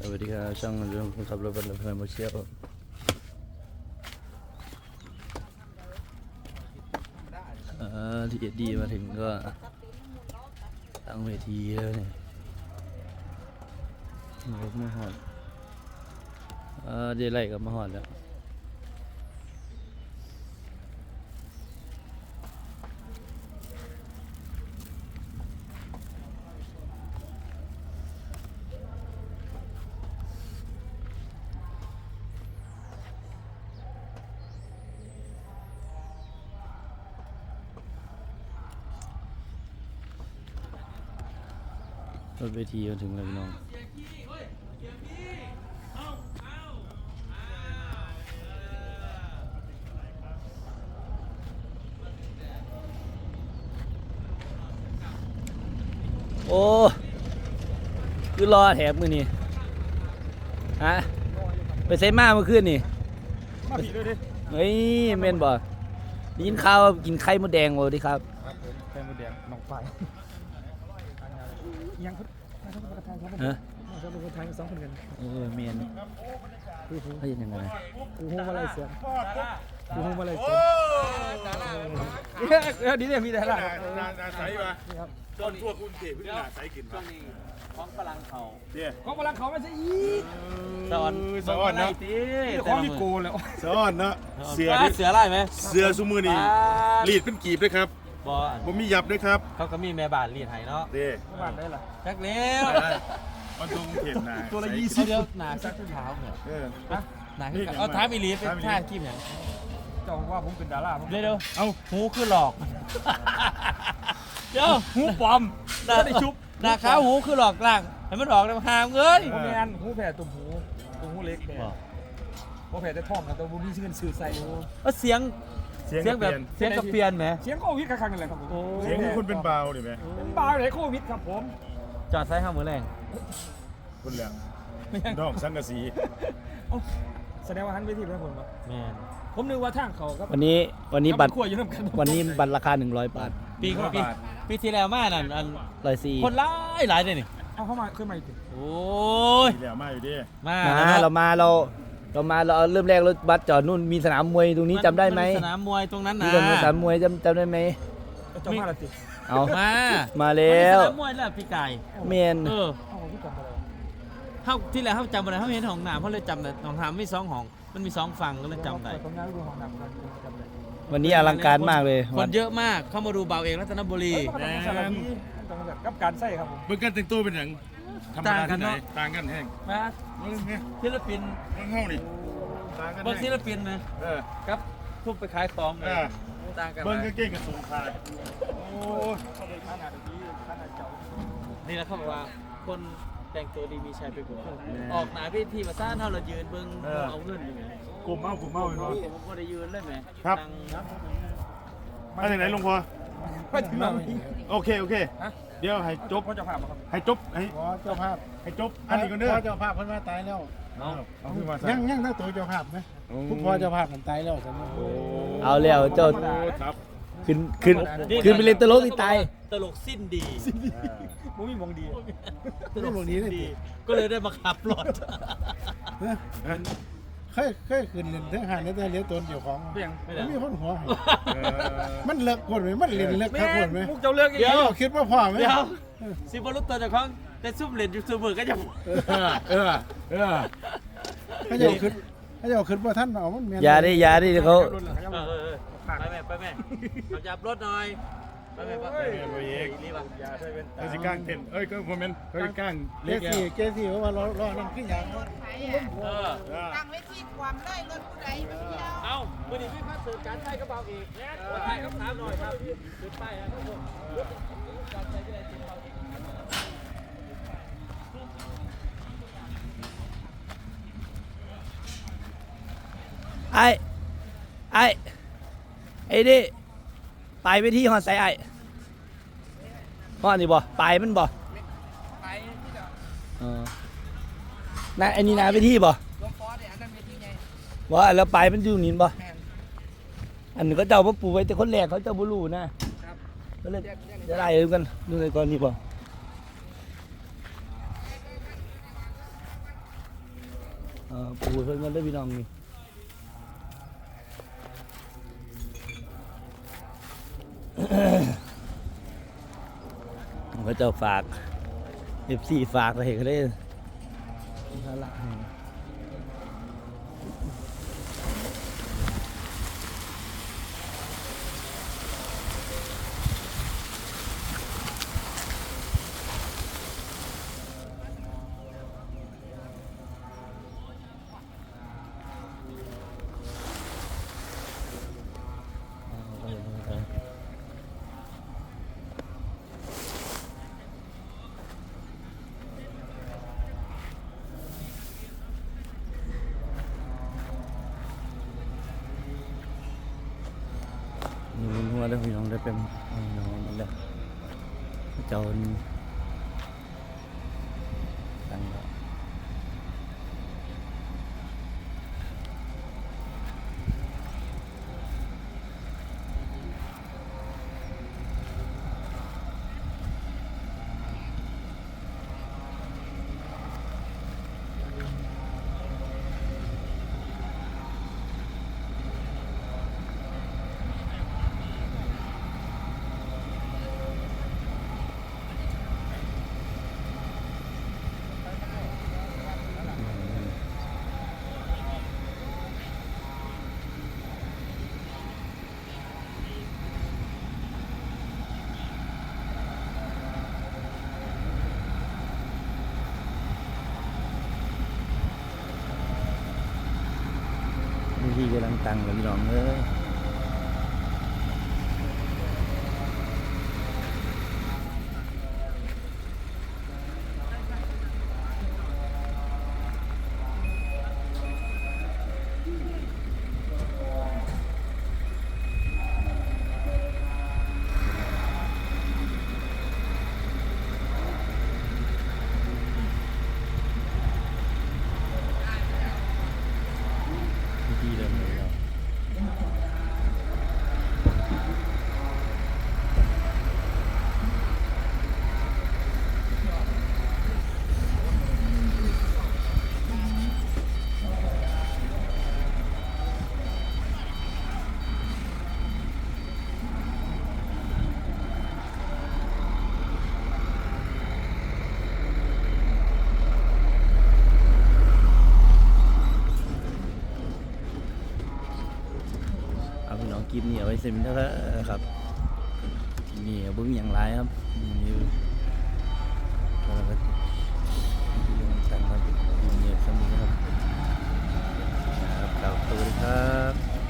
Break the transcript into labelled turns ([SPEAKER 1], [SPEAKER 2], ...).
[SPEAKER 1] สวัสดีครับช่างเรื่องคนขับรถบรรทุกไฟมาเชี่ยวเอ่อที่เอ็ดดีมาถึงก็ตั้งเวทีแล้วเนี่ยรถมาหอดเอ่อเดไล่กับมาหอดแล้ว ถเวทีมาถึงแล้วพี่น้องโอ้คือรอแถบมือนี่ฮะไปใส่มาเมื่อคืนนี่
[SPEAKER 2] มาผีด้วยดิ
[SPEAKER 1] เฮ้ยเมนบ่ได้ยินข่าวว่ากินไข่มดแดงบ่ดีครับ
[SPEAKER 2] ครับผมแฟนมดแดงน้องไฟยัง เขาเขาเป็นประธานเขาเป็น
[SPEAKER 1] ฮะ
[SPEAKER 2] เขาเป็นประธานสองคนกัน
[SPEAKER 1] เออเมน
[SPEAKER 2] คือผม
[SPEAKER 1] เขาเห็นยังไง
[SPEAKER 2] กูหูมาเลยเสียงกูหูมาเลยเสียงเออดีเนี่ยมีแต่ละ
[SPEAKER 3] นานาใสมา
[SPEAKER 2] นี่ครับ
[SPEAKER 3] ต้นทั่วกรุงเทพเพิ่งนาใสกินมา
[SPEAKER 1] ของฝรั่งเขา
[SPEAKER 3] เดี๋ยว
[SPEAKER 2] ของพลังเขาไม่ใช่อีก
[SPEAKER 1] สอน
[SPEAKER 3] สอนเนาะ
[SPEAKER 2] นี่ของมีโกแล้ว
[SPEAKER 3] สอนเนาะเสือ
[SPEAKER 1] เสื
[SPEAKER 3] นี่
[SPEAKER 1] อเสือไล่ไหม
[SPEAKER 3] เสือซุมือนี่รีดเป็นกีบด้วยครับ
[SPEAKER 1] บอ
[SPEAKER 3] ผมมียับด้วยครับ
[SPEAKER 1] เขาก็มีแม่บ้านเรียนให้เนาะ
[SPEAKER 3] เด้
[SPEAKER 2] บ้านได้ล่ะ
[SPEAKER 1] จักเลี้ยว
[SPEAKER 3] มันตัวกรุงเทพนา
[SPEAKER 2] ตัวละยี่สิบ
[SPEAKER 1] เดี๋ยวหนาสักเท้าเนี่ย
[SPEAKER 3] เออ
[SPEAKER 1] หนา
[SPEAKER 3] นี่
[SPEAKER 1] เอาท้าอีลีเป็น
[SPEAKER 3] ท้าอีลี
[SPEAKER 1] ท่ากิ้มอย่าง
[SPEAKER 2] เจ้าว่าผมเป็นดาราผม
[SPEAKER 1] เดี๋ยวเดี๋ยว
[SPEAKER 3] เอ้า
[SPEAKER 1] หูคือหลอก เดี๋ยว
[SPEAKER 2] หูปลอม
[SPEAKER 1] หน้า
[SPEAKER 2] ไม่ได้ชุบ
[SPEAKER 1] หน้าขาวหูคือหลอกล่างให้มันออกแล้วหามเอ้ย
[SPEAKER 2] หูแมนหูแผ่ตุ่มหูตุ่มหูเล็กแผ่พอแผ่ได้ท่อมกันตัวบุญมีชื่อสื่อใส่
[SPEAKER 1] ว่าเสียง
[SPEAKER 3] เสียง
[SPEAKER 1] เสียง
[SPEAKER 3] เป
[SPEAKER 1] แบบ
[SPEAKER 3] ลี่ยน
[SPEAKER 1] เสียงกระเปียนไหม
[SPEAKER 2] เสียงโควิดคักๆนั่นแหละครับผม
[SPEAKER 3] เสียงของคุณเป็นเบาดิไหม
[SPEAKER 2] เป็นบาร์ไหนโควิดครับผม
[SPEAKER 1] จอดซ้ายข้างมือแรง
[SPEAKER 3] คุณเหลือง
[SPEAKER 2] ไม่ใช่
[SPEAKER 3] ดอกสังกะสี
[SPEAKER 2] เอ้าแสดงว่าหันไปที่พระผมครับ
[SPEAKER 1] แมน
[SPEAKER 2] ผมนึกว่าทางเขาครับ
[SPEAKER 1] วันนี้วันนี้บัตร
[SPEAKER 2] ขั้วอยู่น้ำกัน
[SPEAKER 1] วันนี้บัตรราคา 100 บาท ปีปีปีที่แล้วมานั่นอันร้อยสี่คนหลายหลายเลยนี่
[SPEAKER 2] เอาเข้ามาขึ้นมาอีกที
[SPEAKER 1] โอ้ย
[SPEAKER 3] ที่แล้วมาอยู่ดิ
[SPEAKER 1] มามาเรามาเรา เรามาเราเอาเริ่มแรกรถบัสจอดนู่นมีสนามมวยตรงนี้จำได้ไหมสนามมวยตรงนั้นมีนะตรงสนามมวยจำจำได้ไหม
[SPEAKER 2] เจ้ามาละติ
[SPEAKER 1] เอามามาแล้วสนามมวยแล้วพี่ไก่เมนเออ
[SPEAKER 2] เอาของพี่จำอะไร
[SPEAKER 1] เขาที่แล้วเขาจำอะไรเขาเห็นห้องน้ำเขาเลยจำแต่ห้องน้ำไม่สองห้องมันมีสองฝั่งก็เลยจำได้
[SPEAKER 2] ตรงนั้นดูของน้ำกันจำได้
[SPEAKER 1] วันนี้อลังการมากเลยคนเยอะมากเข้ามาดูเบาเองรัตนบุรี
[SPEAKER 2] ต้องสารพีต้องแบบกับการใส่ครับผม
[SPEAKER 3] เบิ่งการแต่งตัวเป็นอย่าง ธรรมดาที่ไหนต่างกันแห้ง
[SPEAKER 1] มา
[SPEAKER 3] เบิ่งไง
[SPEAKER 1] ศิลปิน
[SPEAKER 3] เบิ่งเฮานี่ต่างกัน
[SPEAKER 1] เบิ้งศิ
[SPEAKER 3] แห้ง
[SPEAKER 1] ลปินนะ
[SPEAKER 3] เออ
[SPEAKER 1] ครับทุบไปขายของเล
[SPEAKER 3] เอยอ
[SPEAKER 1] ต่างกัน
[SPEAKER 3] เบิ่ง
[SPEAKER 1] ไหม
[SPEAKER 3] กางเกงกับสูงขาดโอ้ย
[SPEAKER 2] เขาเป็นขนาดนี้ขนาดเจ้า
[SPEAKER 1] นี่นะเขาบอกว่าคนแต่งตัวดีมีชัยไปกว่าออกหนาพี่ที่มาซ่านเท่าเรายืนเบิ้งเอาเงินอยู่ไง
[SPEAKER 3] กลุ่มเมากลุ่มเมาเป็นบ่
[SPEAKER 1] ผมก็ได้ยืนเลยไหม
[SPEAKER 3] ครับ
[SPEAKER 1] นั่ง
[SPEAKER 3] มาจากไหนหลวงพ่อ
[SPEAKER 2] ไม่ถึงเรา
[SPEAKER 3] โอเคโอเคเดี๋ยวให้จบ
[SPEAKER 2] พ่อจะพามาครับ
[SPEAKER 3] ให้จบ ให้
[SPEAKER 4] ขอเจ้าภาพ
[SPEAKER 3] ให้จบ อันนี้ก็เด้อ
[SPEAKER 4] พ่อเจ้าภาพเพิ่นว่าตายแล้ว
[SPEAKER 3] เอาเอาขึ้นมาซะ
[SPEAKER 4] ยังยังถ้าตัวเจ้าภาพไหมคุณพ่อเจ้าภาพมันตายแล้วสมมติ
[SPEAKER 1] เอาแล้วเจ้า
[SPEAKER 3] โอ้ครับ
[SPEAKER 1] ขึ้นขึ้นขึ้นไปเล่นตลกที่ตายตลกสิ้นดี
[SPEAKER 2] มุ้งมีมองดี
[SPEAKER 4] นี่พวกนี้เลย
[SPEAKER 1] ดี ก็เลยได้มาขับรถ
[SPEAKER 4] เคยเคยขึ้นเล่นเรื่องหาในแต่เลี้ยงตนเจ้าของ
[SPEAKER 2] เปลี่ยน
[SPEAKER 4] มันมีคนหัวให้
[SPEAKER 3] เออ
[SPEAKER 4] มันเลิกคนไหมมันเล่นเลิกทักคนไหม
[SPEAKER 2] มุกเจ้าเลือกอย่าง
[SPEAKER 1] เดี๋ยว
[SPEAKER 2] นี้
[SPEAKER 4] เจ้าคิดว่าพ่อไหม
[SPEAKER 1] เดี๋ยวสิบรุษตัวเจ้าของแต่ซุ่มเล่นยูทูบเบอร์ก็จะ
[SPEAKER 3] เออเออเออ
[SPEAKER 4] เขาเจ้าคิดเขาเจ้าคิดว่าท่านเอามันแม่น
[SPEAKER 1] อย่าดิอย่าดิเขา
[SPEAKER 2] รุ่นหลัง
[SPEAKER 1] เออเออเออไปแม่ไปแม่ขับจับรถหน่อย ไปแม่ไปแม่
[SPEAKER 3] ไปเอง
[SPEAKER 1] รีบอะ
[SPEAKER 2] ยาใช้เป็น
[SPEAKER 3] เฮ้ยสิก้างเต้นเอ้ยก็โมเมนต์เฮ้ยกาง
[SPEAKER 4] เจ
[SPEAKER 3] เล็ก
[SPEAKER 4] สี่เจสี่เพราะว่าเราเรานั่งขึ้นอย่างว่า
[SPEAKER 5] ไทยอะ
[SPEAKER 1] เออ
[SPEAKER 5] ตั้งไว้ที่ความได้รถผู้ใดไปเที่ยว
[SPEAKER 1] เอาวันนี้พี่พัดสริมการใช้กระเป๋าอีกนะขอถ่ายคำถามหน่อยครับขึ้นไปนะครับผมการใช้ก็ได้จริงเปล่าอีก ไอ้ไอ้ไอ้ดิ ไปไปที่หอดใส่ไอ้หอดนี่บ่ไปมันบ่
[SPEAKER 5] ไปที่เดียว
[SPEAKER 1] เออนาอันนี้นาไปที่บ่
[SPEAKER 5] หลวงพ่อเนี่ยอันนั้นมีที่ไง
[SPEAKER 1] ว่าแล้วไปมันอยู่นี่บ่
[SPEAKER 5] แม่น
[SPEAKER 1] อันนี้ก็เจ้ามาปลูกไว้แต่คนแรกเขาเจ้าบ่รู้นะครับก็เลยจะได้ดูกันดูในก่อนนี่บ่
[SPEAKER 6] ออปูเพิ่นกันเด้อพี่น้องนี่ พระเจ้าฝาก F4 ฝากไปเห็นเขาได้น่ารักแฮงเมันหัวได้อพี่น้องได้เป็นเอาน้องมันแล้วเจ้ามันตั้งแล้ว วิธีกำลังตังเลยพี่น้องเอ้ย น้องกิฟนี่เไว้เซ็ล้นะครับที่นี่เบึ้งอย่างไรครับนี่เราก็ยังกันครับนี่สมุนครับครับสวัสครับ